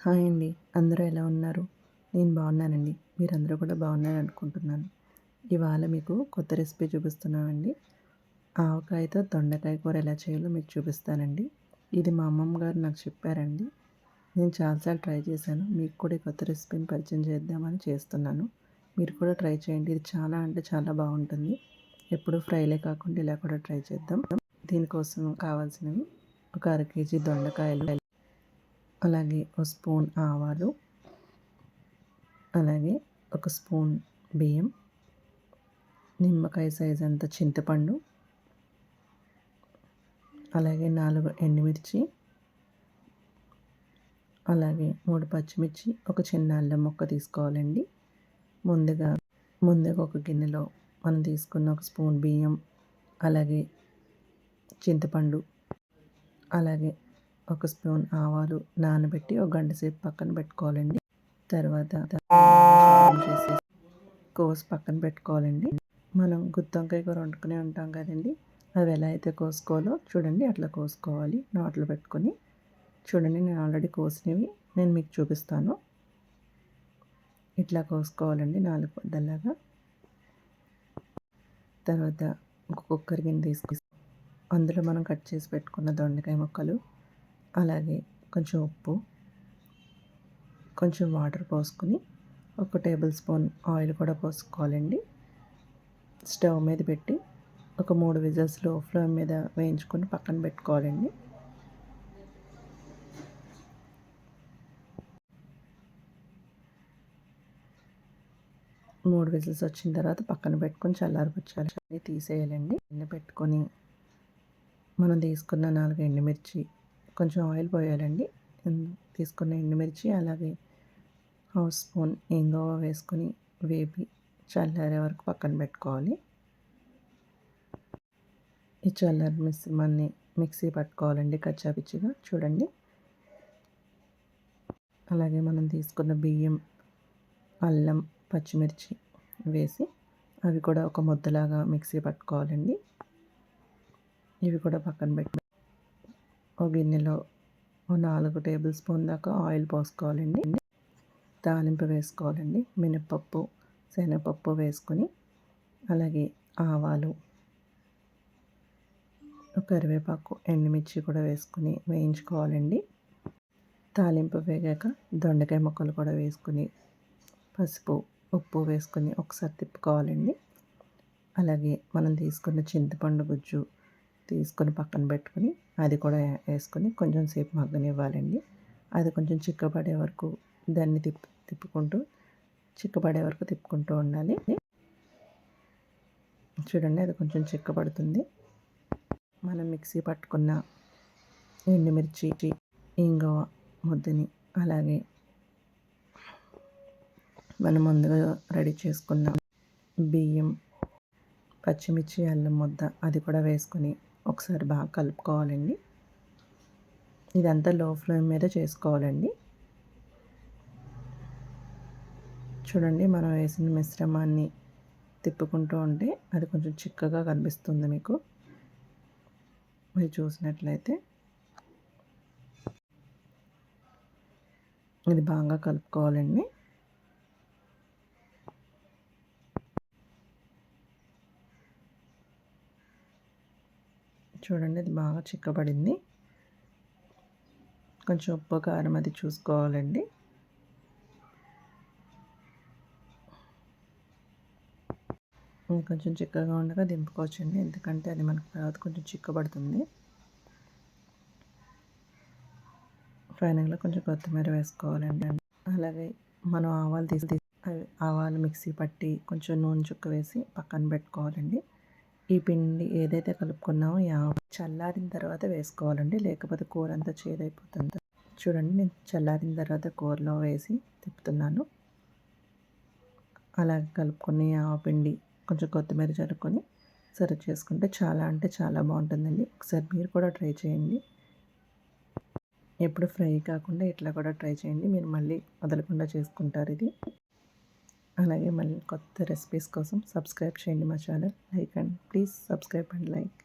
Hi అండి. అందరూ ఎలా ఉన్నారు? నేను బాగున్నానండి. మీరందరూ కూడా బాగున్నారు అనుకుంటున్నాను. ఇవాళ మీకు కొత్త రెసిపీ చూపిస్తున్నానండి. ఆవకాయతో దొండకాయ కూర ఎలా చేయాలో మీకు చూపిస్తానండి. ఇది మా అమ్మమ్మ గారు నాకు చెప్పారండి. నేను చాలాసార్లు ట్రై చేశాను. మీకు కూడా కొత్త రెసిపీని పరిచయం చేద్దామని చేస్తున్నాను. మీరు కూడా ట్రై చేయండి. ఇది చాలా అంటే చాలా బాగుంటుంది. ఎప్పుడు ఫ్రైలే కాకుండా ఇలా కూడా ట్రై చేద్దాం. దీనికోసం కావాల్సినవి ఒక అర కేజీ దొండకాయలు అలాగే ఒక స్పూన్ ఆవాలు అలాగే ఒక స్పూన్ బియ్యం నిమ్మకాయ సైజ్ అంత చింతపండు అలాగే నాలుగు ఎండుమిర్చి అలాగే మూడు పచ్చిమిర్చి ఒక చిన్న అల్లం మొక్క తీసుకోవాలండి. ముందుగా ముందుగా ఒక గిన్నెలో మనం తీసుకున్న ఒక స్పూన్ బియ్యం అలాగే చింతపండు అలాగే ఒక స్పూన్ ఆవాలు నానబెట్టి ఒక గంట సేపు పక్కన పెట్టుకోవాలండి. తర్వాత చేసి కోసి పక్కన పెట్టుకోవాలండి. మనం గుత్తొంకాయ కూర వండుకునే ఉంటాం కదండి. అవి ఎలా అయితే కోసుకోవాలో చూడండి అట్లా కోసుకోవాలి. నాట్లు పెట్టుకొని చూడండి నేను ఆల్రెడీ కోసినవి నేను మీకు చూపిస్తాను. ఇట్లా కోసుకోవాలండి నాలుగు పొద్దలాగా తర్వాత ఒక కుక్కర్ గిన్నె తీసుకు అందులో మనం కట్ చేసి పెట్టుకున్న దొండకాయ ముక్కలు అలాగే కొంచెం ఉప్పు కొంచెం వాటర్ పోసుకుని ఒక టేబుల్ స్పూన్ ఆయిల్ కూడా పోసుకోవాలండి. స్టవ్ మీద పెట్టి ఒక మూడు విజిల్స్లో ఫ్లేమ్ మీద వేయించుకొని పక్కన పెట్టుకోవాలండి. మూడు విజిల్స్ వచ్చిన తర్వాత పక్కన పెట్టుకొని చల్లారిపచ్చాలి తీసేయాలండి. ఎన్ని పెట్టుకొని మనం తీసుకున్న నాలుగు ఎండుమిర్చి కొంచెం ఆయిల్ పోయాలండి. తీసుకున్న ఎండుమిర్చి అలాగే హాఫ్ స్పూన్ ఇంగువ వేసుకొని వేపి చల్లారే వరకు పక్కన పెట్టుకోవాలి. ఈ చల్లారి మిశ్రమాన్ని మిక్సీ పట్టుకోవాలండి కచ్చాపిచ్చిగా. చూడండి. అలాగే మనం తీసుకున్న బియ్యం అల్లం పచ్చిమిర్చి వేసి అవి కూడా ఒక ముద్దలాగా మిక్సీ పట్టుకోవాలండి. ఇవి కూడా పక్కన పెట్టి ఒక గిన్నెలో ఓ నాలుగు టేబుల్ స్పూన్ దాకా ఆయిల్ పోసుకోవాలండి. తాలింపు వేసుకోవాలండి. మినపప్పు శనగపప్పు వేసుకొని అలాగే ఆవాలు కరివేపాకు ఎండుమిర్చి కూడా వేసుకుని వేయించుకోవాలండి. తాలింపు వేగాక దొండకాయ ముక్కలు కూడా వేసుకుని పసుపు ఉప్పు వేసుకొని ఒకసారి తిప్పుకోవాలండి. అలాగే మనం తీసుకున్న చింతపండు గుజ్జు తీసుకొని పక్కన పెట్టుకొని అది కూడా వేసుకొని కొంచెం సేపు మగ్గనివ్వాలండి. అది కొంచెం చిక్కబడే వరకు దాన్ని తిప్పు తిప్పుకుంటూ చిక్కబడే వరకు తిప్పుకుంటూ ఉండాలి. చూడండి అది కొంచెం చిక్కబడుతుంది. మనం మిక్సీ పట్టుకున్న ఎండుమిర్చి ఇంగువ ముద్దని అలాగే మనం ముందుగా రెడీ చేసుకున్న బియ్యం పచ్చిమిర్చి అల్లం ముద్ద అది కూడా వేసుకొని ఒకసారి బాగా కలుపుకోవాలండి. ఇదంతా లో ఫ్లేమ్ మీద చేసుకోవాలండి. చూడండి మనం వేసిన మిశ్రమాన్ని తిప్పుకుంటూ ఉంటే అది కొంచెం చిక్కగా కనిపిస్తుంది మీకు. మీరు చూసినట్లయితే. ఇది బాగా కలుపుకోవాలండి. చూడండి అది బాగా చిక్కబడింది. కొంచెం ఉప్పు కారం అది చూసుకోవాలండి. కొంచెం చిక్కగా ఉండగా దింపుకోవచ్చండి. ఎందుకంటే అది మనకు తర్వాత కొంచెం చిక్కబడుతుంది. ఫైనల్గా కొంచెం కొత్తిమీర వేసుకోవాలండి. అలాగే మనం ఆవాలు తీసి ఆవాలు మిక్సీ పట్టి కొంచెం నూనె చుక్క వేసి పక్కన పెట్టుకోవాలండి. ఈ పిండి ఏదైతే కలుపుకున్నామో చల్లారిన తర్వాత వేసుకోవాలండి. లేకపోతే కూర అంతా చేదైపోతుంది. చూడండి నేను చల్లారిన తర్వాత కూరలో వేసి తిప్పుతున్నాను. అలాగే కలుపుకొని ఆవపిండి పిండి కొంచెం కొత్తిమీర చల్లుకొని సర్వ్ చేసుకుంటే చాలా అంటే చాలా బాగుంటుందండి. ఒకసారి మీరు కూడా ట్రై చేయండి. ఎప్పుడు ఫ్రై కాకుండా ఇట్లా కూడా ట్రై చేయండి. మీరు మళ్ళీ వదలకుండా చేసుకుంటారు ఇది. అలాగే మళ్ళీ కొత్త రెసిపీస్ కోసం సబ్స్క్రైబ్ చేయండి మా channel. Like and please subscribe and like